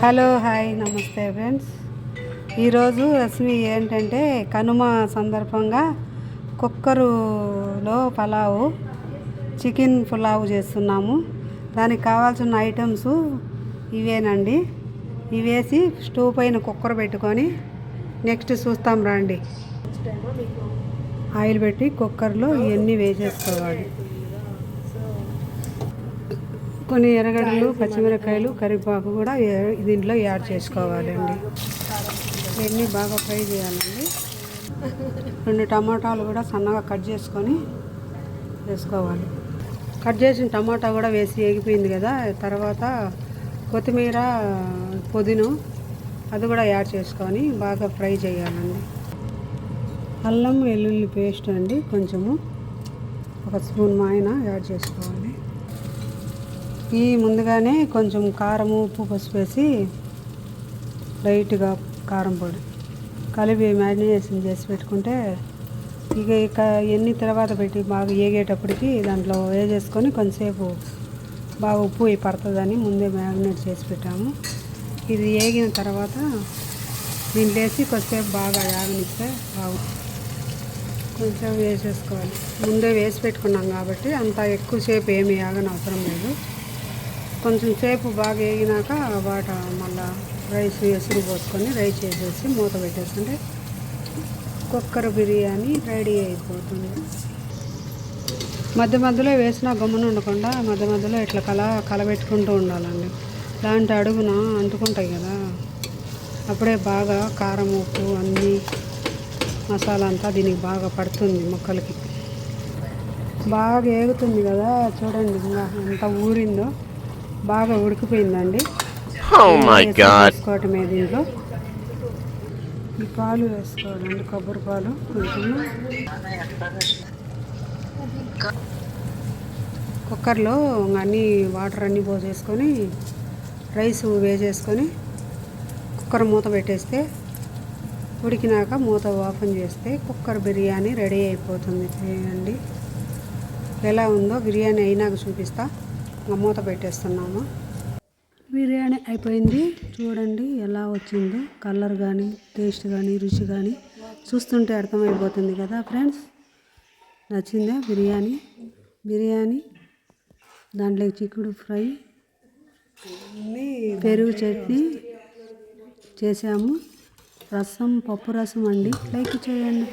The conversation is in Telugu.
హలో హాయ్ నమస్తే ఫ్రెండ్స్. ఈరోజు రశ్మి ఏంటంటే కనుమ సందర్భంగా కుక్కరులో పలావు చికెన్ పులావ్ చేస్తున్నాము. దానికి కావాల్సిన ఐటమ్స్ ఇవేనండి. ఇవేసి స్టవ్ పైన కుక్కర్ పెట్టుకొని నెక్స్ట్ చూస్తాం రండి. ఆయిల్ పెట్టి కుక్కర్లో ఇవన్నీ వేసేసుకోవాలి. కొన్ని ఎర్రగడ్డలు పచ్చిమిరపకాయలు కరివేపాకు కూడా దీంట్లో యాడ్ చేసుకోవాలండి. ఇవన్నీ బాగా ఫ్రై చేయాలండి. రెండు టమాటాలు కూడా సన్నగా కట్ చేసుకొని వేసుకోవాలి. కట్ చేసిన టమాటా కూడా వేసి ఎగిపోయింది కదా తర్వాత కొత్తిమీర పుదీను అది కూడా యాడ్ చేసుకొని బాగా ఫ్రై చేయాలండి. అల్లం వెల్లుల్లి పేస్ట్ అండి కొంచెము. ఒక స్పూన్ మాయన యాడ్ చేసుకోవాలి. ఈ ముందుగానే కొంచెం కారము ఉప్పు పసుపు వేసి లైట్గా కారం పొడి కలిపి మ్యారినేషన్ చేసి పెట్టుకుంటే ఇక ఇక ఎన్ని తర్వాత పెట్టి బాగా ఏగేటప్పటికి దాంట్లో వేసేసుకొని కొంతసేపు బాగా ఉప్పు పడుతుందని ముందే మ్యారినేట్ చేసి పెట్టాము. ఇది ఏగిన తర్వాత దీంట్లో వేసి కొద్దిసేపు బాగా యాగనిస్తే బాగు కొంచెం వేసేసుకోవాలి. ముందే వేసి పెట్టుకున్నాం కాబట్టి అంత ఎక్కువసేపు ఏమి యాగని అవసరం లేదు. కొంచెం సేపు బాగా వేగినాక వాట మళ్ళా రైస్ ఎసురు పోసుకొని రైస్ వేసేసి మూత పెట్టేస్తుంటే కుక్కర్ బిర్యానీ రెడీ అయిపోతుంది. మధ్య మధ్యలో వేసిన గమ్మున ఉండకుండా మధ్య మధ్యలో ఇట్లా కల కలబెట్టుకుంటూ ఉండాలండి. దాంట్లో అడుగున అంటుకుంటాయి కదా అప్పుడే బాగా కారం ఉప్పు అన్నీ మసాలా అంతా దీనికి బాగా పడుతుంది మొక్కలకి. బాగా ఏగుతుంది కదా చూడండి ఇంకా ఎంత ఊరిందో. బాగా ఉడికిపోయిందండి. Oh. వేసుకోవటమే దీంట్లో ఈ పాలు వేసుకోవాలండి కొబ్బరి పాలు. కుక్కర్లో అన్నీ వాటర్ అన్నీ పోసేసుకొని రైస్ వేసేసుకొని కుక్కర్ మూత పెట్టేస్తే ఉడికినాక మూత ఓపెన్ చేస్తే కుక్కర్ బిర్యానీ రెడీ అయిపోతుంది. చేయండి ఎలా ఉందో బిర్యానీ అయినాక చూపిస్తా. ఇంకా మూత పెట్టేస్తున్నాము. బిర్యానీ అయిపోయింది. చూడండి ఎలా వచ్చిందో. కలర్ కానీ టేస్ట్ కానీ రుచి కానీ చూస్తుంటే అర్థమైపోతుంది కదా ఫ్రెండ్స్. నచ్చిందా బిర్యానీ? బిర్యానీ దాంట్లో చిక్కుడు ఫ్రై పెరుగు చట్నీ చేసాము రసం పప్పు రసం అండి. లైక్ చేయండి.